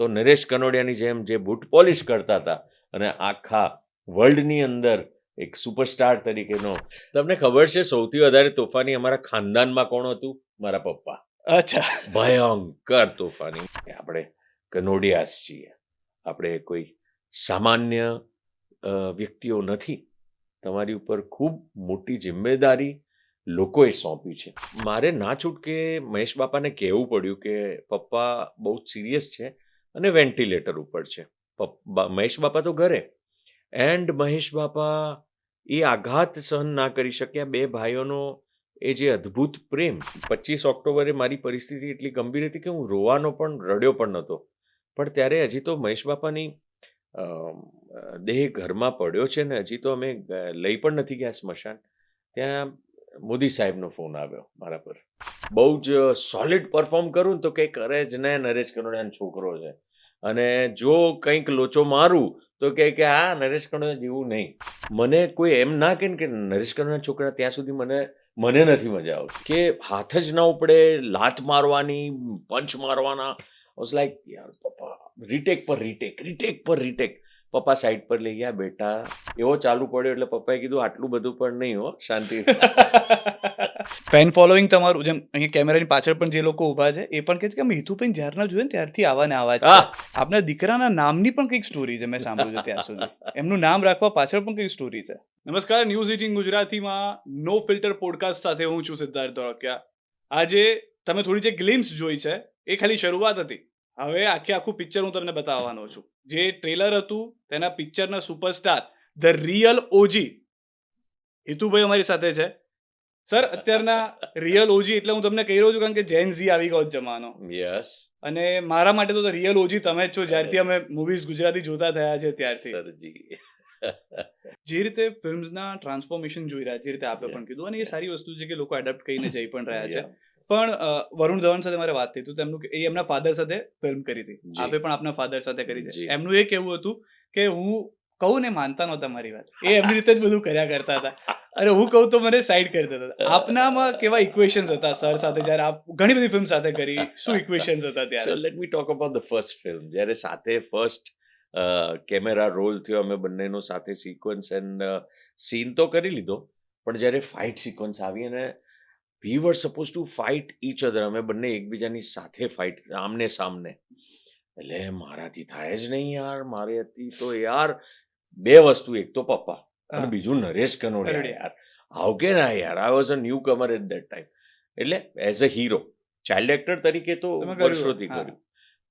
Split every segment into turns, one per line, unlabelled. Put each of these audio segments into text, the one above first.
તો નરેશ કનોડિયાની જેમ જે બૂટ પોલિશ કરતા હતા અને આખા વર્લ્ડની અંદર એક સુપરસ્ટાર તરીકેનો તમને ખબર છે સૌથી વધારે તોફાની અમારા ખાનદાનમાં કોણ હતું? મારા પપ્પા.
અચ્છા.
ભયંકર તોફાની. આપણે કનોડિયાસ છીએ. આપણે કોઈ સામાન્ય વ્યક્તિઓ નથી. તમારી ઉપર ખૂબ મોટી જિમ્મેદારી લોકોએ સોંપી છે. મારે ના છૂટકે મહેશ બાપાને કહેવું પડ્યું કે પપ્પા બહુ સિરિયસ છે. અને વેન્ટિલેટર ઉપર છે. મહેશ બાપા તો ઘરે. એન્ડ મહેશ બાપા એ આઘાત સહન ના કરી શક્યા. બે ભાઈઓનો એ જે અદ્ભુત પ્રેમ પચીસ ઓક્ટોબરે મારી પરિસ્થિતિ એટલી ગંભીર હતી કે હું રોવાનો પણ, રડ્યો પણ નહોતો. પણ ત્યારે હજી તો મહેશ બાપાની દેહ ઘરમાં પડ્યો છે ને હજી તો અમે લઈ પણ નથી ગયા સ્મશાન. ત્યાં મોદી સાહેબનો ફોન આવ્યો મારા પર. બહુ જ સોલિડ પરફોર્મ કરું તો કંઈ કરે જ ને, નરેશ કનોડિયાનો છોકરો છે. અને જો કંઈક લોચો મારું, તો કહે કે આ નરેશ કનોડિયા જેવું નહીં. મને કોઈ એમ ના કહે કે, નરેશ કનોડિયા છોકરા ત્યાં સુધી મને મને નથી મજા આવતી. કે હાથ જ ના ઉપડે, લાત મારવાની, પંચ મારવાના. વોઝ લાઈક યાર, પપ્પા રીટેક પર રીટેક રીટેક પર રીટેક પપ્પા સાઈડ પર લઈ ગયા, બેટા, એવો ચાલુ પડ્યો એટલે પપ્પાએ કીધું, આટલું બધું પણ નહીં હો, શાંતિ.
ફેન ફોલોઈંગ તમારું જેમ અહીંયા કેમેરાની પાછળ પણ જે લોકો ઊભા છે એ પણ કહે છે કે અમે હિતુભાઈ જ્યારના જોઈએ ને ત્યારથી આવા ને આવા છે. આપના દીકરાના નામની પણ કંઈક સ્ટોરી છે મેં સાંભળ્યું છે ત્યાં સુધી. એમનું નામ રાખવા પાછળ પણ કંઈક સ્ટોરી છે. નમસ્કાર ન્યૂઝ એટીન ગુજરાતીમાં નો ફિલ્ટર પોડકાસ્ટ સાથે હું છું સિદ્ધાર્થ ધોળકિયા. આજે તમે થોડી જે ગ્લિમ્સ જોઈ છે એ ખાલી શરૂઆત હતી. હવે આખે આખું પિક્ચર હું તમને બતાવવાનો છું. જે ટ્રેલર હતું તેના પિક્ચરના superstar the real OG Hitubhai અમારી સાથે છે. સર અત્યારના રિયલ ઓજી એટલે હું તમને કહી રહ્યો છું કારણ કે જેન ઝી આવી ગયો જમાનો.
યસ
અને મારા માટે તો રિયલ ઓજી તમે જ છો જ્યારથી અમે મૂવીઝ ગુજરાતી જોતા થયા છે ત્યારથી.
સરજી.
જે રીતે ફિલ્મ્સના ટ્રાન્સફોર્મેશન જોઈ રહ્યા છે, જે રીતે આપણે પણ કીધું અને એ સારી વસ્તુ છે કે લોકો એડપ્ટ કરીને જઈ પણ રહ્યા છે. પણ વરુણ ધવન સાથે મારે વાત થઈ તો તેમનું એ એમના ફાધર સાથે ફિલ્મ કરી હતી. આપે પણ આપના ફાધર સાથે કરી છે. એમનું એ કેવું હતું કે હું કહું ને માનતા નહોતા મારી વાત. એ એમની રીતે જ બધું કર્યા કરતા હતા. અને હું કહું તો મને સાઈડ કરી દેતા હતા. આપનામાં કેવા ઇક્વેશન્સ હતા સર સાથે જ્યારે આપ ઘણી બધી ફિલ્મ સાથે કરી. શું ઇક્વેશન્સ હતા ત્યારે?
Let me talk about the first film જ્યારે સાથે ફર્સ્ટ કેમેરા રોલ થયો અમે બંનેનો સાથે સિક્વન્સ એન્ડ સીન તો કરી લીધો. પણ જ્યારે ફાઇટ સિક્વન્સ આવી અને we were supposed to fight each other અમે બંને એકબીજાની સાથે ફાઇટ આમને સામને. એટલે મારાથી થાય જ નહીં યાર. મારેથી તો યાર બે વસ્તુ એક તો પપ્પા અને બીજું નરેશ કનોડિયા. યાર. હાઉ કે ના યાર I was a newcomer at that time એટલે as a hero child actor તરીકે તો વર્ષોથી કર્યું.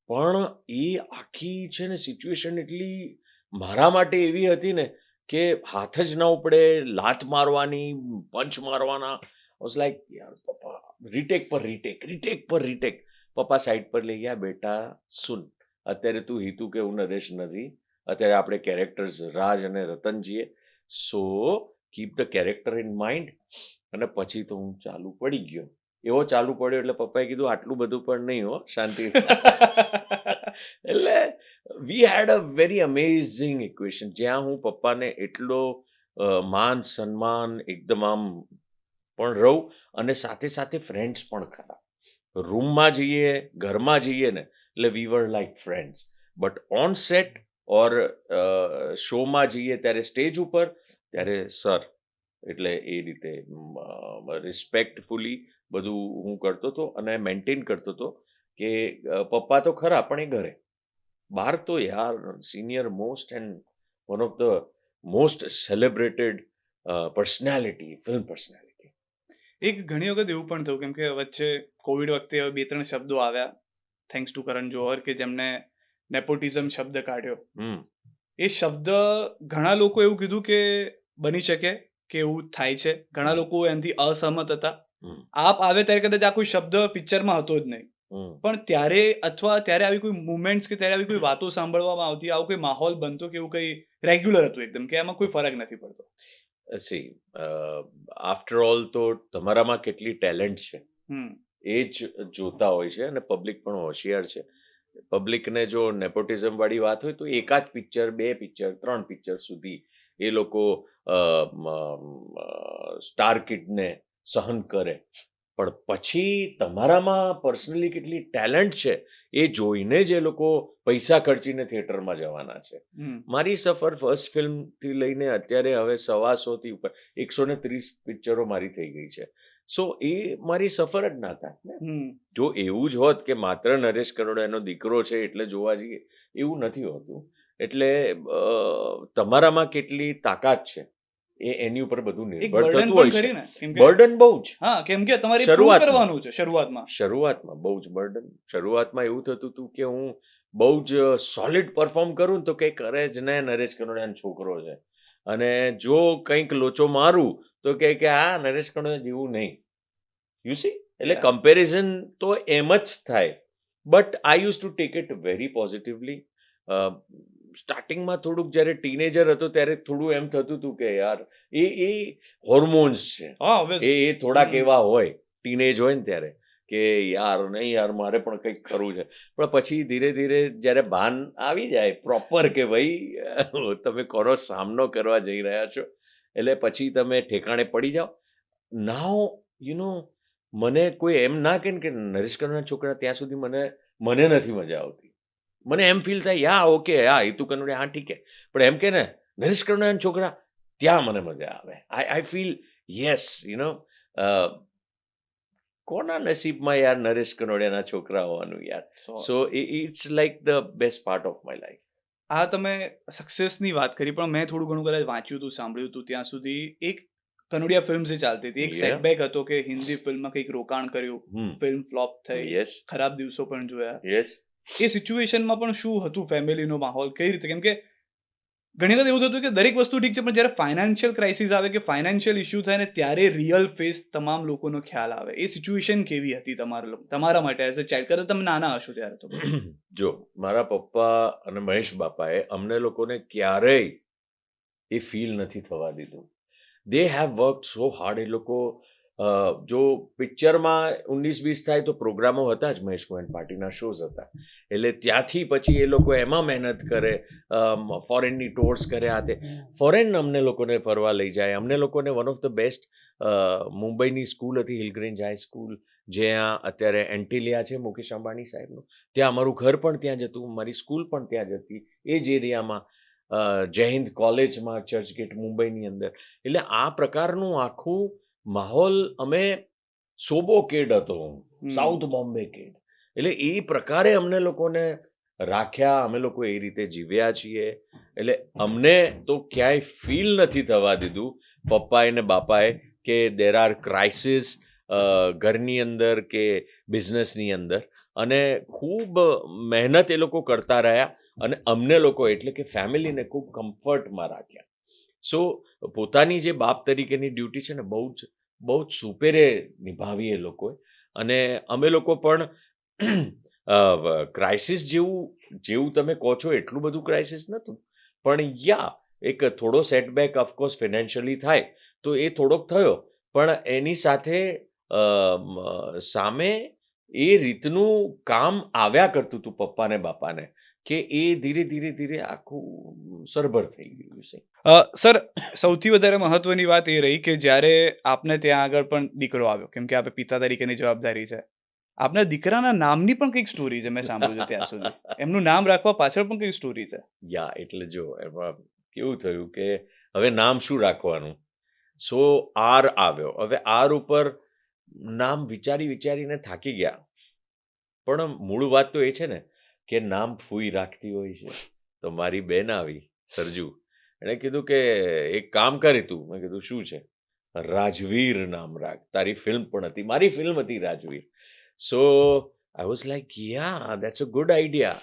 પણ એ આખી છે ને સિચ્યુએશન એટલી મારા માટે એવી હતી ને કે હાથ જ ના ઉપડે લાત મારવાની પંચ મારવાના. વોઝ લાઈક યાર પપ્પા રીટેક પર રીટેક રીટેક પર રીટેક પપ્પા સાઈડ પર લઈ ગયા બેટા સુન અત્યારે તું હિતુ કે હું નરેશ નથી અત્યારે આપણે કેરેક્ટર્સ રાજ અને રતન છીએ so keep the character in mind અને પછી તો હું ચાલુ પડી ગયો. એવો ચાલુ પડ્યો એટલે પપ્પાએ કીધું આટલું બધું પણ નહીં હો શાંતિ. એટલે we had a very amazing equation જ્યાં હું પપ્પાને એટલો માન સન્માન એકદમ આમ પણ રહું અને સાથે સાથે ફ્રેન્ડ્સ પણ ખરા. રૂમમાં જઈએ ઘરમાં જઈએ ને એટલે we were like friends but on set or શોમાં જઈએ ત્યારે સ્ટેજ ઉપર, ત્યારે સર, એટલે એ રીતે રિસ્પેક્ટફુલી બધું હું કરતો હતો અને મેન્ટેન કરતો હતો કે પપ્પા તો ખરા પણ એ ઘરે. બહાર તો યાર senior most and one of the most celebrated personality film personality
એક ઘણી વખત એવું પણ થયું, કેમ કે વચ્ચે કોવિડ વખતે બે ત્રણ શબ્દો આવ્યા થેન્ક્સ ટુ કરણ જોહર કે જેમને નેપોટિઝમ શબ્દ કાઢ્યો.
હમ.
એ શબ્દ ઘણા લોકો એવું કીધું કે બની શકે કે એવું થાય છે. ઘણા લોકો એનાથી અસહમત હતા. આપ આવે ત્યારે કદાચ આ કોઈ શબ્દ પિક્ચરમાં હતો જ નહીં. પણ ત્યારે અથવા ત્યારે આવી કોઈ મુમેન્ટ્સ કે ત્યારે આવી કોઈ વાતો સાંભળવામાં આવતી આવો કોઈ માહોલ બનતો કે એવું કંઈ રેગ્યુલર હતું એકદમ કે એમાં કોઈ ફરક નથી પડતો.
સી આફ્ટર ઓલ તો તમારામાં કેટલી ટેલેન્ટ છે. એ જ જોતા હોય છે અને પબ્લિક પણ હોશિયાર છે. પબ્લિકને જો નેપોટિઝમ વાળી વાત હોય તો એકાદ પિક્ચર બે પિક્ચર ત્રણ પિક્ચર સુધી એ લોકો સ્ટાર કિડને સહન કરે. પણ પછી તમારામાં પર્સનલી કેટલી ટેલેન્ટ છે એ જોઈને જ એ લોકો પૈસા ખર્ચીને થિયેટરમાં જવાના છે. મારી સફર ફર્સ્ટ ફિલ્મથી લઈને અત્યારે હવે સવાસોથી ઉપર એકસો ને ત્રીસ પિક્ચરો મારી થઈ ગઈ છે. સો એ મારી સફર જ ના થાય જો એવું જ હોત કે માત્ર નરેશ કરોડિયાનો દીકરો છે એટલે જોવા જઈએ એવું નથી હોતું. એટલે તમારામાં કેટલી તાકાત છે એ એની ઉપર બધું નિર્ભર થતું હોય છે. બર્ડન બહુ જ.
હા કેમ કે તમારે
શરૂઆત
કરવાનું છે શરૂઆતમાં.
શરૂઆતમાં બહુ જ બર્ડન શરૂઆતમાં એવું થતું હતું કે હું બહુ જ સોલિડ પરફોર્મ કરું તો કંઈ કરે જ ને નરેશ કનોડિયાનો છોકરો છે. અને જો કંઈક લોચો મારું તો કહે કે આ નરેશ કનોડિયા જેવું નહીં. યુ સી એટલે કમ્પેરિઝન તો એમ જ થાય. But I use to take it very positively સ્ટાર્ટિંગમાં થોડુંક જ્યારે ટીનેજર હતો ત્યારે થોડું એમ થતું હતું કે યાર એ એ હોર્મોન્સ છે.
હા
એ એ થોડાક એવા હોય ટીનેજ હોય ને ત્યારે કે યાર નહીં યાર મારે પણ કંઈક કરવું છે. પણ પછી ધીરે ધીરે જ્યારે ભાન આવી જાય પ્રોપર કે ભાઈ તમે કોનો સામનો કરવા જઈ રહ્યા છો એટલે પછી તમે ઠેકાણે પડી જાઓ. નાઓ યુ નો મને કોઈ એમ ના કે ને કે નરેશ છોકરા ત્યાં સુધી મને મને નથી મજા આવતી. મને એમ ફીલ થાય યા ઓકે હા હિતુ કનોડિયા હા ઠીક છે. પણ એમ કે ને નરેશ કનોડિયાના છોકરા ત્યાં મને મજા આવે. I I feel yes you know કોના નસીબમાં યાર નરેશ કનોડિયાના છોકરા હોવાનું યાર? So it's like the best part of my life
આ તમે સક્સેસની વાત કરી પણ મેં થોડું ઘણું કદાચ વાંચ્યું હતું સાંભળ્યું હતું ત્યાં સુધી એક કનોડિયા ફિલ્મ જે ચાલતી હતી એક સેટબેક હતો કે હિન્દી ફિલ્મમાં કંઈક રોકાણ કર્યું ફિલ્મ ફ્લોપ થઈ
યસ
ખરાબ દિવસો પણ જોયા.
યસ
એ સિચ્યુએશનમાં પણ શું હતું ફેમિલીનો માહોલ? કઈ રીતે? કેમ કે ઘણી વખત એવું થતું કે દરેક વસ્તુ ઠીક છે, પણ જ્યારે ફાઇનાન્શિયલ ક્રાઇસિસ આવે કે ફાઇનાન્શિયલ ઇશ્યુ થાય ને ત્યારે રિયલ ફેસ તમામ લોકોનો ખ્યાલ આવે. એ સિચ્યુએશન કેવી હતી તમારા તમારા માટે એઝ અ ચાઇલ્ડ કદાચ તમે નાના હશો ત્યારે તો.
જો, મારા પપ્પા અને મહેશ બાપાએ અમને લોકોને ક્યારેય એ ફીલ નથી થવા દીધું. They have work so hard એ લોકો જો પિક્ચરમાં ઉન્નીસ વીસ થાય તો પ્રોગ્રામો હતા જ મહેશ ગોયન પાર્ટીના શોઝ હતા. એટલે ત્યાંથી પછી એ લોકો એમાં મહેનત કરે ફોરેનની ટોર્સ કરે આ તે ફોરેન અમને લોકોને ફરવા લઈ જાય. અમને લોકોને વન ઓફ ધ બેસ્ટ મુંબઈની સ્કૂલ હતી હિલગ્રેન્જ હાઈ સ્કૂલ જ્યાં અત્યારે એન્ટિલિયા છે મુકેશ અંબાણી સાહેબનું. ત્યાં અમારું ઘર પણ ત્યાં જતું મારી સ્કૂલ પણ ત્યાં જતી એ જ એરિયામાં અ, જય હિન્દ કોલેજમાં ચર્ચગેટ મુંબઈની અંદર. એટલે આ પ્રકારનું આખું માહોલ અમે સોબો કેડ હતો. South Bombay kid. એટલે એ પ્રકારે અમને લોકોને રાખ્યા અમે લોકો એ રીતે જીવ્યા છીએ. એટલે અમને તો ક્યાંય ફીલ નથી થવા દીધું પપ્પાએ ને બાપાએ કે દેર આર ક્રાઇસિસ ઘરની અંદર કે બિઝનેસની અંદર. અને ખૂબ મહેનત એ લોકો કરતા રહ્યા અને અમને લોકો એટલે કે ફેમિલીને ખૂબ કમ્ફર્ટમાં રાખ્યા. સો, પોતાની જે બાપ તરીકેની ડ્યુટી છે ને બહુ જ બહુ જ સુપેરે નિભાવી એ લોકોએ. અને અમે લોકો પણ ક્રાઇસિસ જેવું જેવું તમે કહો છો એટલું બધું ક્રાઇસિસ નહોતું. પણ યા, એક થોડો સેટબેક ઓફકોર્સ ફિનાન્શિયલી થાય, તો એ થોડોક થયો. પણ એની સાથે સામે એ રીતનું કામ આવ્યા કરતું હતું પપ્પાને બાપાને. કે એ ધીરે ધીરે ધીરે આખું સરભર થઈ ગયું છે.
સર સૌથી વધારે મહત્વની વાત એ રહી કે જ્યારે આપને ત્યાં આગળ પણ દીકરો આવ્યો કેમ કે આપણે પિતા તરીકેની જવાબદારી છે. આપના દીકરાના નામની પણ કંઈક સ્ટોરી છે મેં સાંભળ્યું ત્યાં સુધી. એમનું નામ રાખવા પાછળ પણ કંઈક સ્ટોરી છે.
યા એટલે જો એમાં કેવું થયું કે હવે નામ શું રાખવાનું? સો આર આવ્યો. હવે આર ઉપર નામ વિચારી વિચારીને થાકી ગયા. પણ મૂળ વાત તો એ છે ને કે નામ ફૂઈ રાખતી હોય છે. તો મારી બેન આવી સરજુ. એણે કીધું કે એક કામ કરી તું. મેં કીધું શું છે? રાજવીર નામ રાખ. તારી ફિલ્મ પણ હતી. મારી ફિલ્મ હતી Rajveer. So I was like ya that's a good idea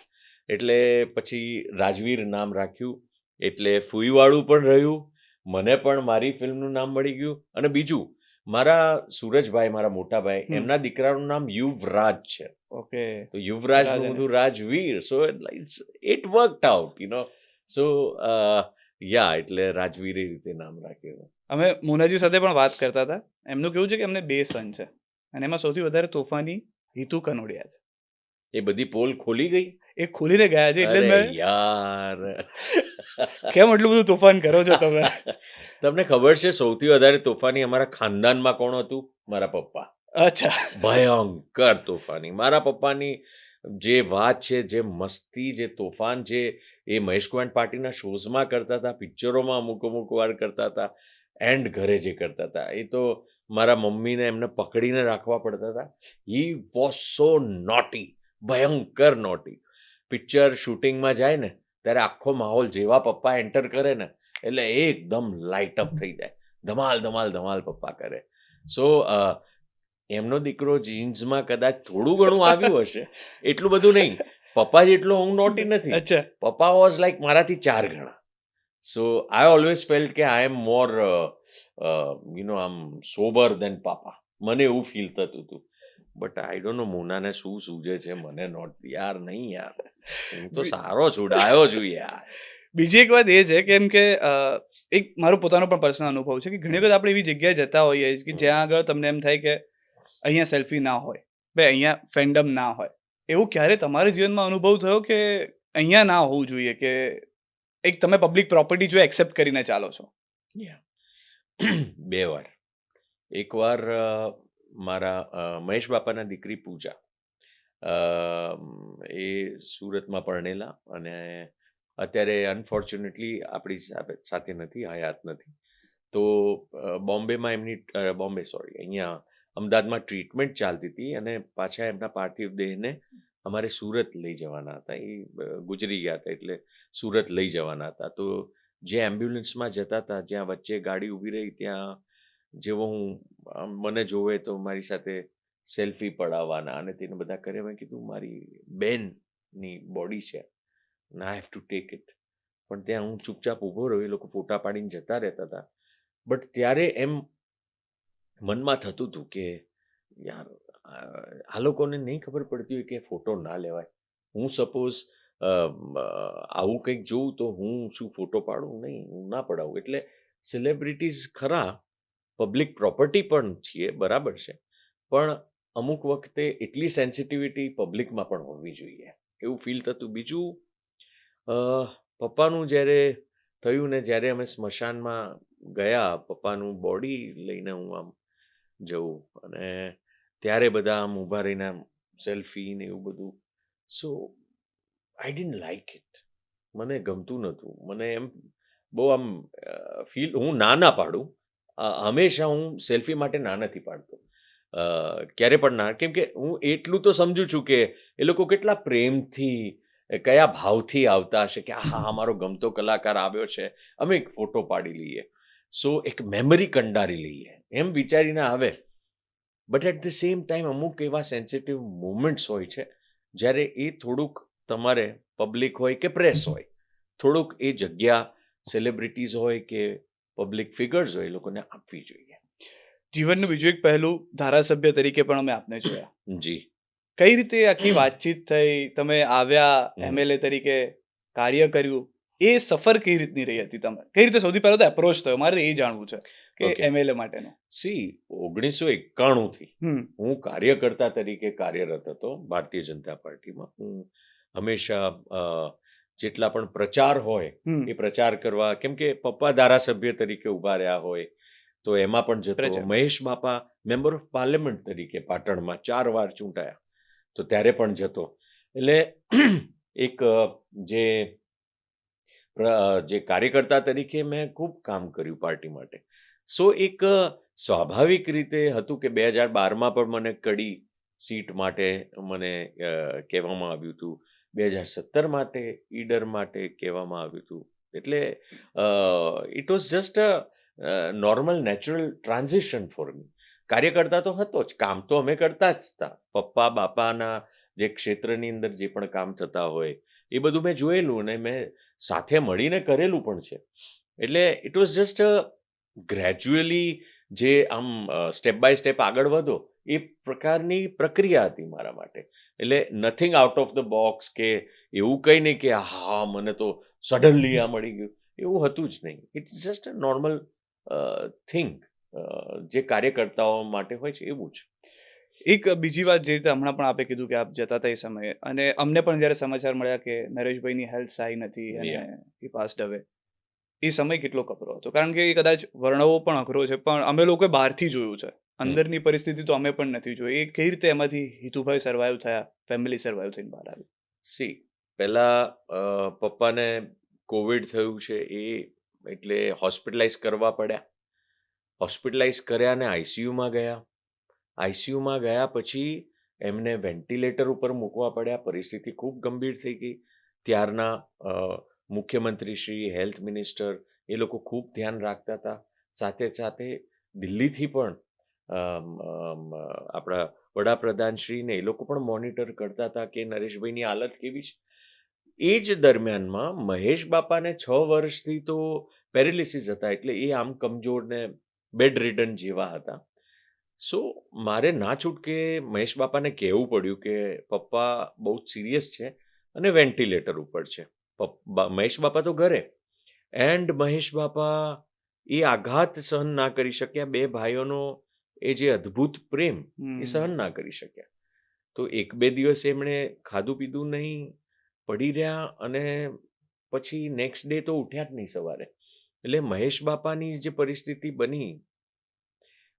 એટલે પછી રાજવીર નામ રાખ્યું. એટલે ફૂઈવાળું પણ રહ્યું. મને પણ મારી ફિલ્મનું નામ મળી ગયું. અને બીજું મારા સુરજભાઈ મારા મોટા ભાઈ
હમ.
એમના દીકરાનું નામ યુવરાજ છે.
ઓકે
તો યુવરાજનું બધું Rajveer. So it's it worked out you know so ya એટલે રાજવીર એ રીતે નામ રાખ્યું.
અમે મોનાજી સાથે પણ વાત કરતા હતા. એમનું કેવું છે કે એમને બે સન છે. અને એમાં સૌથી વધારે તોફાની હિતુ કનોડિયા છે.
એ બધી પોલ ખોલી ગઈ?
એ ખોલીને ગયા છે એટલે
યાર.
કેમ એટલું બધું તોફાન કરો છો તમે?
તમને ખબર છે સૌથી વધારે તોફાની અમારા ખાનદાનમાં કોણ હતું? મારા પપ્પા.
અચ્છા.
ભયંકર તોફાની. મારા પપ્પાની જે વાત છે, જે મસ્તી, જે તોફાન છે, એ મહેશ કુમાર પાર્ટીના શોઝમાં કરતા હતા, પિક્ચરોમાં અમુક અમુક વાર કરતા હતા, એન્ડ ઘરે જે કરતા હતા. એ તો મારા મમ્મીને એમને પકડીને રાખવા પડતા હતા. હી વોઝ સો નોટી ભયંકર નોટી પિક્ચર શૂટિંગમાં જાય ને, ત્યારે આખો માહોલ જેવા પપ્પા એન્ટર કરે ને, એટલે એકદમ લાઇટ અપ થઈ જાય. ધમાલ ધમાલ ધમાલ પપ્પા કરે. સો એમનો દીકરો જીન્સમાં કદાચ થોડું ઘણું આવ્યું હશે એટલું બધું નહીં. પપ્પા જેટલો હું નોટી નથી.
અચ્છા.
પપ્પા વોઝ લાઈક મારાથી ચાર ગણા. સો આઈ ઓલવેઝ ફેલ્ટ કે આઈ એમ મોર યુ નો આમ સોબર દેન પાપા મને એવું ફીલ થતું હતું. બટ આઈ ડોન્ટ નો મોનાને શું સૂજે છે મને નોટ યાર નહીં યાર. હું તો સારો છું ડાયો છું યાર.
બીજી એક વાત એ છે કેમ કે એક મારો પોતાનો પણ પર્સનલ અનુભવ છે કે ઘણી વખત આપણે એવી જગ્યાએ જતા હોઈએ કે જ્યાં આગળ તમને એમ થાય કે અહીંયા સેલ્ફી ના હોય, બે અહીંયા ફેન્ડમ ના હોય. એવું ક્યારે તમારા જીવનમાં અનુભવ થયો કે અહીંયા ના હોવું જોઈએ કે એક તમે પબ્લિક પ્રોપર્ટી જો એક્સેપ્ટ કરીને ચાલો છો?
બે વાર. એકવાર મારા મહેશ બાપાના દીકરી પૂજા. એ સુરતમાં પરણેલા અને અત્યારે અનફોર્ચ્યુનેટલી આપણી સાથે- નથી હયાત નથી. તો બોમ્બેમાં એમની બોમ્બે સોરી અહીંયા અમદાવાદમાં ટ્રીટમેન્ટ ચાલતી હતી અને પાછા એમના પાર્થિવ દેહને અમારે સુરત લઈ જવાના હતા. એ ગુજરી ગયા હતા એટલે સુરત લઈ જવાના હતા. તો જે એમ્બ્યુલન્સમાં જતા હતા, જ્યાં વચ્ચે ગાડી ઊભી રહી, ત્યાં જેવો હું મને જોવે તો મારી સાથે સેલ્ફી પડાવવાના અને તેને બધા કરે. મેં કીધું, મારી બેનની બોડી છે I have to take it પણ ત્યાં હું ચૂપચાપ ઊભો રહ્યો. એ લોકો ફોટા પાડીને જતા રહેતા હતા. બટ ત્યારે એમ મનમાં થતું હતું કે, યાર, આ લોકોને નહીં ખબર પડતી હોય કે ફોટો ના લેવાય. હું સપોઝ આવું કંઈક જોઉં તો હું શું ફોટો પાડું? નહીં, હું ના પડાવું. એટલે સેલિબ્રિટીઝ ખરા પબ્લિક પ્રોપર્ટી પણ છીએ, બરાબર છે. પણ અમુક વખતે એટલી સેન્સિટિવિટી પબ્લિકમાં પણ હોવી જોઈએ. એવું ફીલ થતું. બીજું પપ્પાનું જ્યારે થયું ને જ્યારે અમે સ્મશાનમાં ગયા, પપ્પાનું બોડી લઈને હું આમ જઉં અને ત્યારે બધા આમ ઊભા રહીને સેલ્ફી ને એવું બધું. So I didn't like it મને ગમતું નહોતું. મને એમ બહુ આમ ફીલ હું ના ના પાડું. હંમેશા હું સેલ્ફી માટે ના નથી પાડતો. ક્યારે પણ ના. કેમ કે હું એટલું તો સમજુ છું કે એ લોકો કેટલા પ્રેમથી કયા ભાવથી આવતા હશે કે હા અમારો ગમતો કલાકાર આવ્યો છે. અમે એક ફોટો પાડી લઈએ. સો એક મેમરી કંડારી લઈએ. એમ વિચારીને આવે. But at the same time અમુક એવા સેન્સિટિવ મુમેન્ટ્સ હોય છે જ્યારે એ થોડુંક તમારે પબ્લિક હોય કે પ્રેસ હોય. થોડુંક એ જગ્યા સેલિબ્રિટીઝ હોય કે પબ્લિક ફિગર્સ હોય એ લોકોને આપવી જોઈએ.
જીવનનું બીજું એક પહેલું ધારાસભ્ય તરીકે પણ અમે આપને જોયા.
જી.
કઈ રીતે આખી વાતચીત થઈ? તમે આવ્યા એમએલએ તરીકે કાર્ય કર્યું? એ સફર કઈ રીતની રહી હતી તમે? કઈ રીતે સૌથી પહેલા તો એપ્રોચ થયો? મારે એ જાણવું છે કે. એમએલએ માટેનો.
સી ઓગણીસો એકાણું
થી
હું કાર્યકર્તા તરીકે કાર્યરત હતો ભારતીય જનતા પાર્ટીમાં. હું હંમેશા જેટલા પણ પ્રચાર હોય એ પ્રચાર કરવા કેમ કે પપ્પા ધારાસભ્ય તરીકે ઊભા રહ્યા હોય તો એમાં પણ જતો મહેશ બાપા મેમ્બર ઓફ પાર્લામેન્ટ તરીકે પાટણમાં ચાર વાર ચૂંટાયા. તો ત્યારે પણ જતો. એટલે એક જે જે કાર્યકર્તા તરીકે મેં ખૂબ કામ કર્યું પાર્ટી માટે. સો, એક સ્વાભાવિક રીતે હતું કે બે હજાર બારમાં પણ મને કડી સીટ માટે મને કહેવામાં આવ્યું હતું. બે હજાર સત્તર માટે, ઈડર માટે કહેવામાં આવ્યું હતું. એટલે it was just a normal natural transition for me કાર્યકર્તા તો હતો જ. કામ તો અમે કરતા જ હતા. પપ્પા, બાપાના જે ક્ષેત્રની અંદર જે પણ કામ થતા હોય, એ બધું મેં જોયેલું અને મેં સાથે મળીને કરેલું પણ છે. એટલે ઇટ વોઝ જસ્ટ ગ્રેજ્યુઅલી જે આમ સ્ટેપ બાય સ્ટેપ આગળ વધો, એ પ્રકારની પ્રક્રિયા હતી મારા માટે. એટલે nothing out of the box કે એવું કંઈ નહીં કે, હા મને તો સડનલી આ મળી ગયું. એવું હતું જ નહીં. It's just a normal thing જે કાર્યકર્તાઓ માટે હોય છે, એવું જ.
એક બીજી વાત જે રીતે હમણાં પણ આપે કીધું કે આપ જતા હતા એ સમયે અને અમને પણ જ્યારે સમાચાર મળ્યા કે નરેશભાઈની હેલ્થ સારી નથી અને. એ પાસ્ડ હવે એ સમય કેટલો કપરો હતો. કારણ કે એ કદાચ વર્ણવો પણ અઘરો છે પણ અમે લોકોએ બહારથી જોયું છે. અંદરની પરિસ્થિતિ તો અમે પણ નથી જોઈ. એ કઈ રીતે એમાંથી હિતુભાઈ સર્વાઈવ થયા ફેમિલી સર્વાઈવ થઈને બહાર આવી
સી પહેલાં પપ્પાને કોવિડ થયું છે એ એટલે હોસ્પિટલાઇઝ કરવા પડ્યા. હોસ્પિટલાઇઝ કર્યા ને આઈસીયુમાં ગયા. આઈસીયુમાં ગયા પછી એમને વેન્ટિલેટર ઉપર મૂકવા પડ્યા. પરિસ્થિતિ ખૂબ ગંભીર થઈ ગઈ. ત્યારના મુખ્યમંત્રી શ્રી, હેલ્થ મિનિસ્ટર એ લોકો ખૂબ ધ્યાન રાખતા હતા. સાથે સાથે દિલ્હીથી પણ આપણા વડાપ્રધાન શ્રીને એ લોકો પણ મોનિટર કરતા હતા કે નરેશભાઈની હાલત કેવી છે. એ જ દરમિયાનમાં મહેશ બાપાને છ વર્ષથી તો પેરેલિસિસ હતા એટલે એ આમ કમજોર ને બેડ રિડન જેવા હતા. સો મારે ના છૂટકે મહેશ બાપાને કહેવું પડ્યું કે પપ્પા બહુ સિરિયસ છે અને વેન્ટિલેટર ઉપર છે. મહેશ બાપા તો ઘરે. એન્ડ મહેશ બાપા એ આઘાત સહન ના કરી શક્યા. બે ભાઈઓનો એ જે અદ્ભુત પ્રેમ એ સહન ના કરી શક્યા. તો એક બે દિવસ એમણે ખાધું પીધું નહીં પડી રહ્યા અને પછી નેક્સ્ટ ડે તો ઉઠ્યા જ નહીં સવારે. એટલે મહેશ બાપાની જે પરિસ્થિતિ બની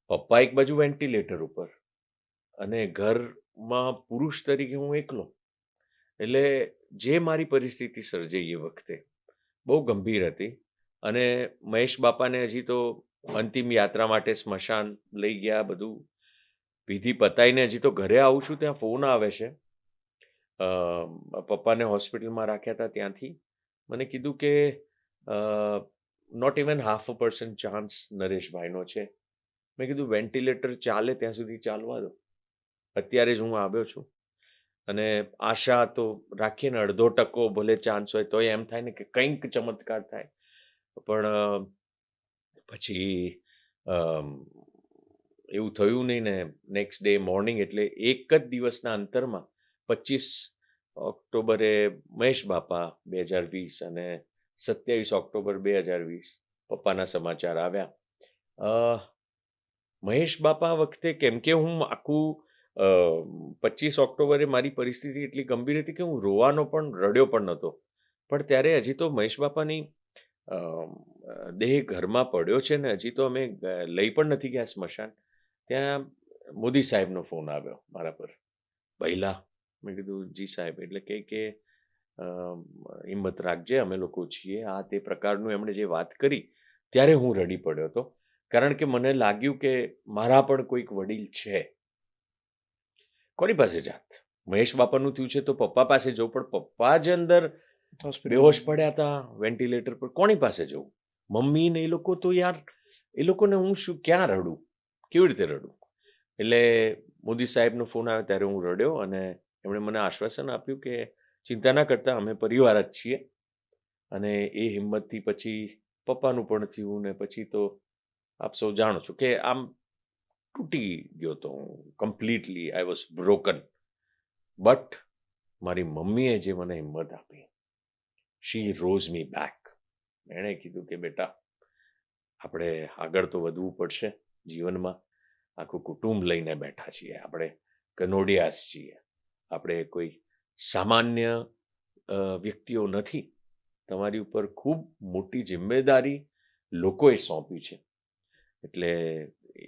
પપ્પા એક બાજુ વેન્ટિલેટર ઉપર અને ઘરમાં પુરુષ તરીકે હું એકલો. એટલે જે મારી પરિસ્થિતિ સર્જાઈ એ વખતે, બહુ ગંભીર હતી. અને મહેશ બાપાને હજી તો અંતિમ યાત્રા માટે સ્મશાન લઈ ગયા, બધું. વિધિ પતાઈને હજી તો ઘરે આવું છું, ત્યાં ફોન આવે છે. પપ્પાને હોસ્પિટલમાં રાખ્યા હતા ત્યાંથી. મને કીધું કે not even half a percent chance નરેશભાઈનો છે. મેં કીધું વેન્ટિલેટર ચાલે ત્યાં સુધી ચાલવા દો. અત્યારે જ હું આવ્યો છું અને આશા તો રાખીએ ને અડધો ટકો ભલે ચાન્સ હોય તોય એમ થાય ને કે કંઈક ચમત્કાર થાય. પણ પછી એવું થયું નહીં ને નેક્સ્ટ ડે મોર્નિંગ એટલે એક જ દિવસના અંતરમાં પચીસ ઓક્ટોબરે મહેશ બાપા બે હજાર વીસ અને સત્યાવીસ ઓક્ટોબર બે હજાર વીસ પપ્પાના સમાચાર આવ્યા. મહેશ બાપા વખતે કેમ કે હું આખું પચીસ ઓક્ટોબરે મારી પરિસ્થિતિ એટલી ગંભીર હતી કે હું રોવાનો પણ, રડ્યો પણ નહોતો. પણ ત્યારે હજી તો મહેશ બાપાની દેહ ઘરમાં પડ્યો છે ને હજી તો અમે લઈ પણ નથી ગયા સ્મશાન. ત્યાં મોદી સાહેબનો ફોન આવ્યો મારા પર. પહેલાં મેં કીધું, જી સાહેબ, એટલે કે કે હિંમત રાખજે, અમે લોકો છીએ. આ તે પ્રકારનું એમણે જે વાત કરી, ત્યારે હું રડી પડ્યો હતો. કારણ કે મને લાગ્યું કે મારા પણ કોઈક વડીલ છે. કોની પાસે જાત? મહેશ બાપાનું થયું છે તો પપ્પા પાસે જવું પણ પપ્પા જ અંદર. બેહોશ પડ્યા હતા વેન્ટિલેટર પર. કોની પાસે જવું? મમ્મી ને એ લોકો તો યાર એ લોકોને હું શું ક્યાં રડું? કેવી રીતે રડું? એટલે મોદી સાહેબનો ફોન આવ્યો ત્યારે હું રડ્યો અને એમણે મને આશ્વાસન આપ્યું કે ચિંતા ના કરતા અમે પરિવાર જ છીએ. અને એ હિંમતથી પછી પપ્પાનું પણ થયું ને પછી તો આપ સૌ જાણો છો કે આમ તૂટી ગયો તો હું completely I was broken but મારી મમ્મીએ જે મને હિંમત આપી શી રોઝ મી બેક એણે કીધું કે બેટા, આપણે આગળ તો વધવું પડશે જીવનમાં. આખું કુટુંબ લઈને બેઠા છીએ. આપણે કનોડિયાસ છીએ. આપણે કોઈ સામાન્ય વ્યક્તિઓ નથી. તમારી ઉપર ખૂબ મોટી જિમ્મેદારી લોકોએ સોંપી છે. એટલે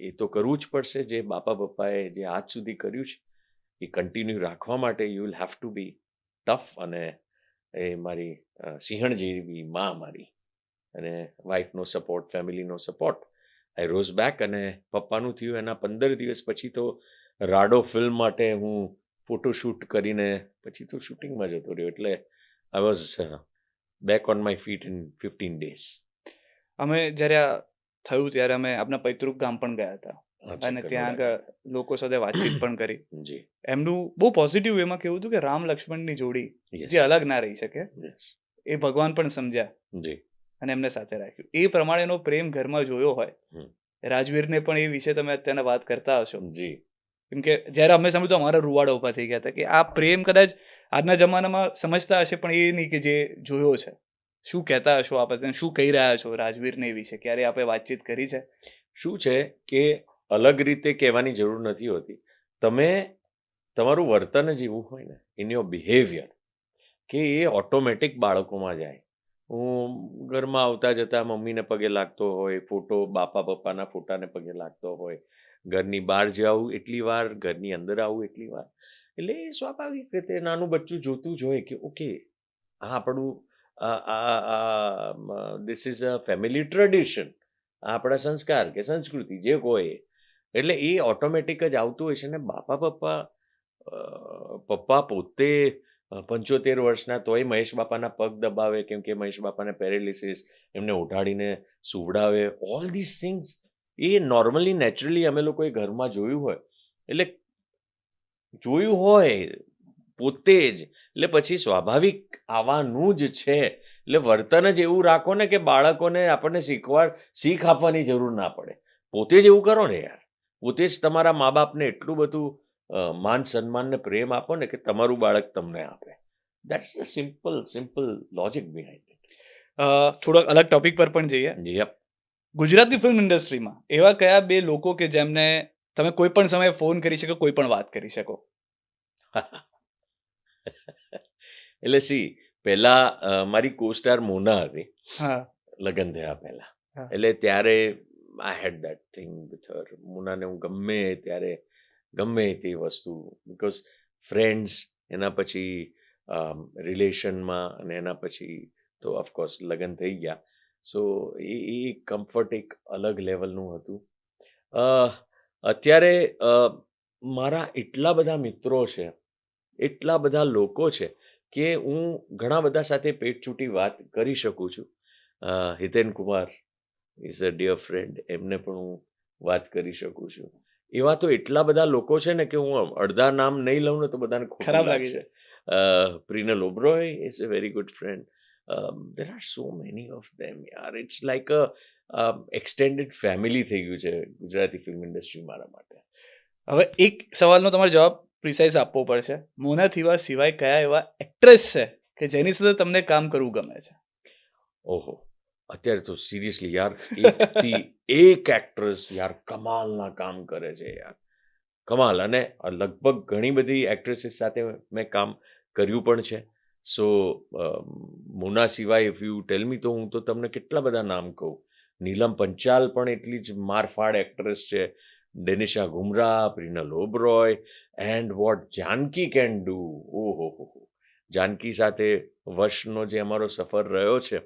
એ તો કરવું જ પડશે જે બાપા પપ્પાએ જે આજ સુધી કર્યું છે. એ કન્ટિન્યુ રાખવા માટે you will have to be tough અને એ મારી સિંહણ જેવી માં મારી. અને વાઈફનો સપોર્ટ ફેમિલીનો સપોર્ટ આઈ રોઝ બેક અને પપ્પાનું થયું એના પંદર દિવસ પછી તો રાડો ફિલ્મ માટે હું ફોટોશૂટ કરીને પછી તો શૂટિંગમાં જતો રહ્યો. એટલે I was back on my feet in fifteen days
અમે જ્યારે થયું ત્યારે અમે આપણા પૈતૃક ગામ પણ ગયા હતા. અને ત્યાં આગળ લોકો સાથે વાતચીત પણ કરી. એમનું બહુ પોઝિટિવ એમાં કેવું હતું કે રામ લક્ષ્મણની જોડી જે અલગ ના રહી શકે એ ભગવાન પણ સમજ્યા
જી.
અને એમને સાથે રાખ્યું. એ પ્રમાણેનો પ્રેમ ઘરમાં જોયો હોય. રાજવીરને પણ એ વિશે તમે અત્યારે વાત કરતા હશો.
જી.
કેમ કે જ્યારે અમે સમજ્યું તો અમારા રૂવાડા ઊભા થઈ ગયા હતા કે આ પ્રેમ કદાચ આજના જમાનામાં સમજતા હશે પણ એ નહીં કે જે જોયો છે. શું કહેતા હશો આપ? અત્યારે? શું કહી રહ્યા છો રાજવીરને વિશે? ક્યારે આપણે વાતચીત કરી છે?
શું છે કે અલગ રીતે કહેવાની જરૂર નથી હોતી. તમે તમારું વર્તન જ એવું હોય ને ઇન યોર બિહેવિયર કે એ ઓટોમેટિક બાળકોમાં જાય. હું ઘરમાં આવતા જતા મમ્મીને પગે લાગતો હોય, ફોટો બાપા પપ્પાના ફોટાને પગે લાગતો હોય. ઘરની બહાર જાઉં એટલી વાર, ઘરની અંદર આવું એટલી વાર. એટલે સ્વાભાવિક રીતે નાનું બચ્ચું જોતું જ હોય કે, ઓકે, આ આપણું this is a family tradition આપણા સંસ્કાર કે સંસ્કૃતિ જે કોઈ એટલે એ ઓટોમેટિક જ આવતું હોય છે ને બાપા, પપ્પા પપ્પા પોતે પંચોતેર વર્ષના તોય મહેશ બાપાના પગ દબાવે કેમ કે મહેશ બાપાને પેરેલિસિસ એમને ઉઠાડીને સુવડાવે ઓલ ધીસ થિંગ્સ એ નોર્મલી નેચરલી અમે લોકોએ ઘરમાં જોયું હોય. એટલે જોયું હોય પોતે જ. એટલે પછી સ્વાભાવિક આવવાનું જ છે. એટલે વર્તન જ એવું રાખો ને કે બાળકોને આપણને શીખવા શીખ આપવાની જરૂર ના પડે. પોતે જ એવું કરો ને યાર. પોતે જ તમારા મા બાપને એટલું બધું માન સન્માન ને પ્રેમ આપો ને કે તમારું બાળક તમને આપે. That's the simple simple logic behind
uh, થોડોક અલગ ટોપિક પર પણ જઈએ.
ઇટ યપ
ગુજરાતી ફિલ્મ ઇન્ડસ્ટ્રીમાં એવા કયા બે લોકો કે જેમને તમે કોઈ પણ સમયે ફોન કરી શકો કોઈ પણ વાત કરી શકો?
એટલે સી પહેલા મારી કોસ્ટાર મોના હતી.
હા.
લગ્ન થયા પહેલા એટલે ત્યારે I had that thing with her મુનાને હું ગમે ત્યારે ગમે તે વસ્તુ બિકોઝ ફ્રેન્ડ્સ એના પછી રિલેશનમાં અને એના પછી તો ઓફકોર્સ લગ્ન થઈ ગયા. સો એ એ કમ્ફર્ટ એક અલગ લેવલનું હતું. અત્યારે મારા એટલા બધા મિત્રો છે એટલા બધા લોકો છે કે હું ઘણા બધા સાથે પેટ ચૂંટી વાત કરી શકું છું. Hiten Kumar is a dear friend એમને પણ હું વાત કરી શકું છું. એવા તો એટલા બધા લોકો છે ને કે હું અડધા નામ નહીં લઉં ને તો બધાને
ખરાબ લાગે
છે. Prinal Oberoi is a very good friend there are so many of them યાર. It's like a extended family થઈ ગયું છે ગુજરાતી ફિલ્મ ઇન્ડસ્ટ્રી મારા માટે.
હવે એક સવાલનો તમારો જવાબ પ્રિસાઇઝ આપવો પડશે મોના થીવા સિવાય કયા એવા એક્ટ્રેસ છે કે જેની સાથે તમને કામ કરવું ગમે છે?
ઓહો અત્યારે તો સિરિયસલી યાર એકથી એક એક્ટ્રેસ યાર કમાલના કામ કરે છે યાર. કમાલ અને લગભગ ઘણી બધી એક્ટ્રેસીસ સાથે મેં કામ કર્યું પણ છે. સો મુના સિવાય ઇફ યુ ટેલ મી તો હું તો તમને કેટલા બધા નામ કહું. નીલમ પંચાલ પણ એટલી જ મારફાડ એક્ટ્રેસ છે. Denisha Ghumra Prinal Oberoi and what Janki can do ઓહો હો હો જાનકી સાથે વર્ષનો જે અમારો સફર રહ્યો છે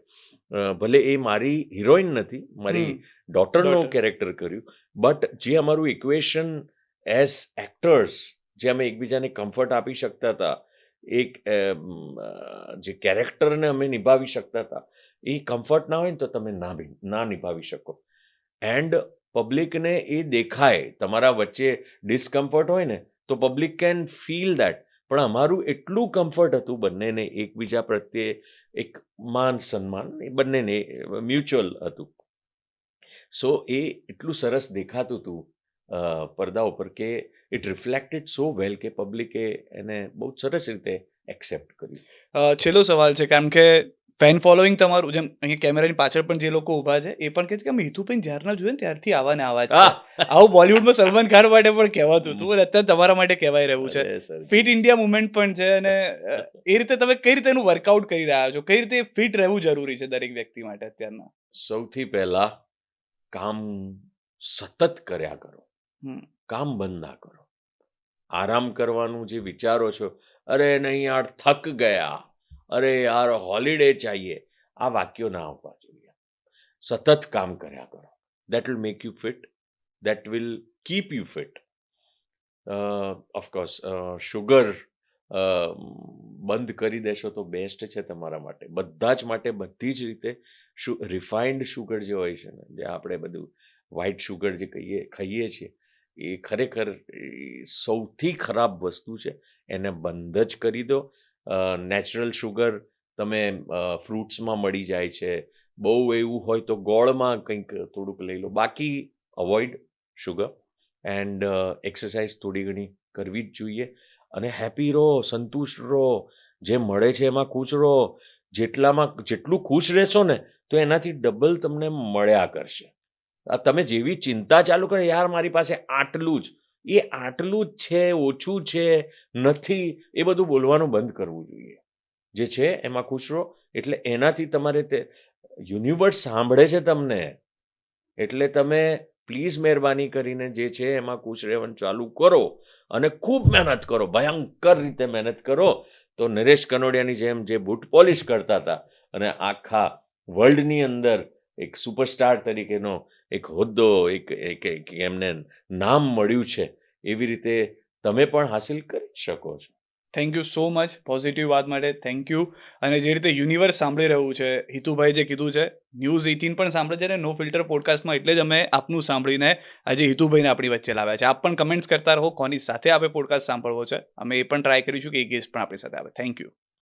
ભલે એ મારી હિરોઈન નથી મારી. ડોટરનું કેરેક્ટર કર્યું બટ જે અમારું ઇક્વેશન એઝ એક્ટર્સ જે અમે એકબીજાને કમ્ફર્ટ આપી શકતા હતા એક જે કેરેક્ટરને અમે નિભાવી શકતા હતા એ કમ્ફર્ટ ના હોય ને તો તમે ના ના નિભાવી શકો. એન્ડ પબ્લિકને એ દેખાય, તમારા વચ્ચે ડિસ્કમ્ફર્ટ હોય ને, તો પબ્લિક કેન ફીલ દેટ પણ અમારું એટલું કમ્ફર્ટ હતું બંનેને, એકબીજા પ્રત્યે એક માન સન્માન, એ બંનેને મ્યુચ્યુઅલ હતું. સો એ એટલું સરસ દેખાતું હતું પડદા ઉપર કે ઇટ રિફ્લેક્ટેડ સો વેલ કે પબ્લિકે એને બહુ સરસ રીતે એક્સેપ્ટ કર્યું?
છેલ્લો સવાલ છે કારણ કે ફેન ફોલોઈંગ તમારું જેમ અહીંયા કેમેરાની પાછળ પણ જે લોકો ઊભા છે એ પણ કહે છે કે અમે હિતુભાઈ જ્યારના જોઈએ ને ત્યારથી આવા ને આવા છે. આવું બોલિવૂડમાં સલમાન ખાન માટે પણ કહેવાતું હતું. અને અત્યારે તમારા માટે કહેવાય રહ્યું છે. ફિટ ઇન્ડિયા મુવમેન્ટ પણ છે અને એ રીતે તમે કઈ રીતે એનું વર્કઆઉટ કરી રહ્યા છો? કઈ રીતે ફિટ રહેવું જરૂરી છે દરેક વ્યક્તિ માટે અત્યારના?
સૌથી પહેલા કામ સતત કર્યા કરો. કામ બંધ ના કરો. આરામ કરવાનું જે વિચારો છો અરે નહીં યાર, થક ગયા. અરે યાર હોલિડે ચાહીએ. આ વાક્યો ના આવવા જોઈએ. સતત કામ કર્યા કરો. That will make you fit that will keep you fit of course sugar બંધ કરી દેશો તો બેસ્ટ છે તમારા માટે. બધા જ માટે બધી જ રીતે શુ રિફાઇન્ડ શુગર જે હોય છે ને, જે આપણે બધું વ્હાઇટ શુગર જે કહીએ, ખાઈએ છીએ એ ખરેખર સૌથી ખરાબ વસ્તુ છે. એને બંધ જ કરી દો. નેચરલ શુગર તમે ફ્રૂટ્સમાં મળી જાય છે. બહુ એવું હોય તો ગોળમાં કંઈક થોડુંક લઈ લો. બાકી અવોઇડ શુગર એન્ડ એક્સરસાઇઝ થોડી ઘણી કરવી જ જોઈએ. અને હેપી રહો, સંતુષ્ટ રહો. જે મળે છે એમાં ખુશ રહો. જેટલામાં, જેટલું ખુશ રહેશો ને, તો એનાથી ડબલ તમને મળ્યા કરશે. તમે જેવી ચિંતા ચાલુ કરો, યાર, મારી પાસે આટલું જ. એ આટલું જ છે, ઓછું છે, નથી, એ બધું બોલવાનું બંધ કરવું જોઈએ. જે છે, એમાં ખુશ રહો. એટલે એનાથી તમારે તે યુનિવર્સ સાંભળે છે તમને. એટલે તમે પ્લીઝ મહેરબાની કરીને જે છે, એમાં ખુશ રહેવાનું ચાલુ કરો અને ખૂબ મહેનત કરો. ભયંકર રીતે મહેનત કરો. તો નરેશ કનોડિયાની જેમ જે બૂટ પોલિશ કરતા હતા અને આખા વર્લ્ડની અંદર એક સુપરસ્ટાર તરીકેનો એક હોદ્દો, એક એક એમને નામ મળ્યું છે, એવી રીતે તમે પણ હાસિલ કરી શકો છો.
Thank you so much positive વાત માટે થેન્ક યુ અને જે રીતે યુનિવર્સ સાંભળી રહ્યું છે હિતુભાઈ જે કીધું છે ન્યૂઝ એઇટીન પણ સાંભળે છે અને નો ફિલ્ટર પોડકાસ્ટમાં એટલે જ અમે આપનું સાંભળીને આજે હિતુભાઈને આપણી વચ્ચે લાવ્યા છે. આપ પણ કમેન્ટ્સ કરતા રહો, કોની સાથે આપણે પોડકાસ્ટ સાંભળવો છે, અમે એ પણ ટ્રાય કરીશું કે એ ગેસ્ટ પણ આપણી સાથે આવે. Thank you